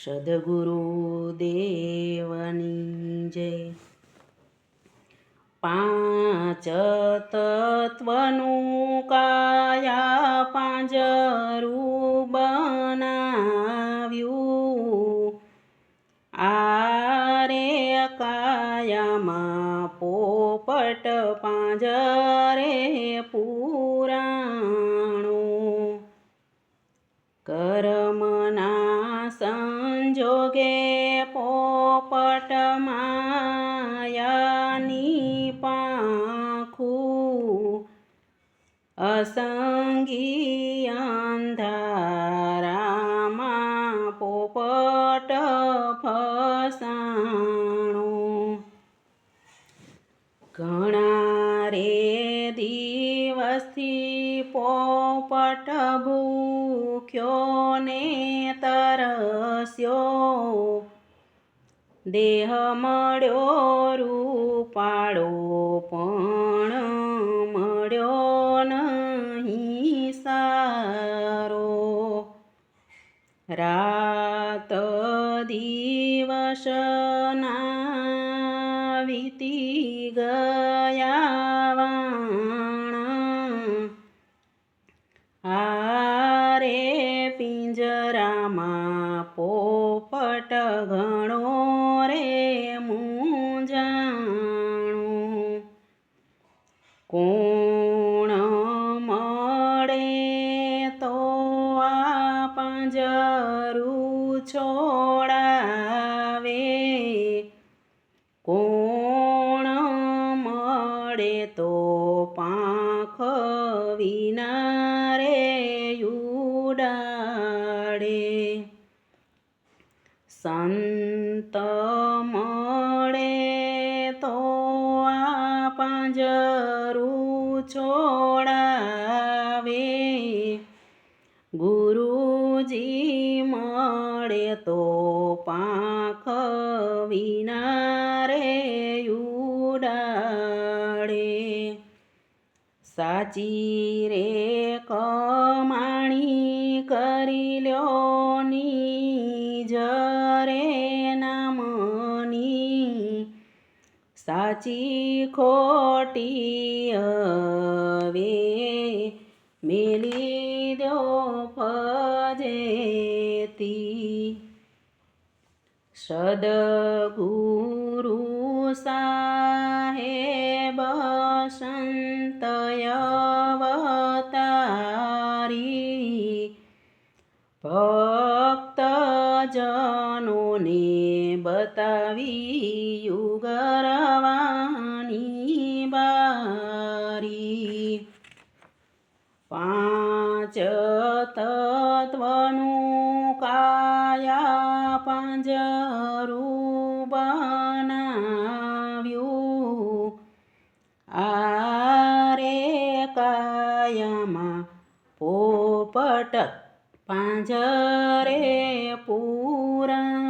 સદગુરુ દેવની જય પાંચ તત્વનું કાયા પાંજરું બનાવ્યું આરે કાયામાં પોપટ પાંજરે પુરાણું કર્મના સંજોગે પોપટ માયાની પાંખું. અસંગી અંધારામાં પોપટ ફસાણું. ઘણા રે દિવસથી પોપટ ભૂખ્યો ને તરસ્યો. દેહ મળ્યો રૂપાળો પણ મળ્યો નહીં સારો. રાત દિવસ ના વીતી ગયા વિના રે ઉડાડે સંત મળે તો આ પાંજરું છોડાવે ગુરુજી મળે તો પાંખ વિના રે ઉડાડે સાચી રે કમાણી કરી લ્યો જરે નામની. સાચી ખોટી હવે મેલી દો ફજેતી. સદગુરુ સાહેબ સંતયવતારી ભક્તજનોને બતાવી યુગરવાની બારી પાંચ તત્વનું કાયા પાંજરું બનાવ્યું આરે કાયામાં પોપટ પાંજરે પુરાણો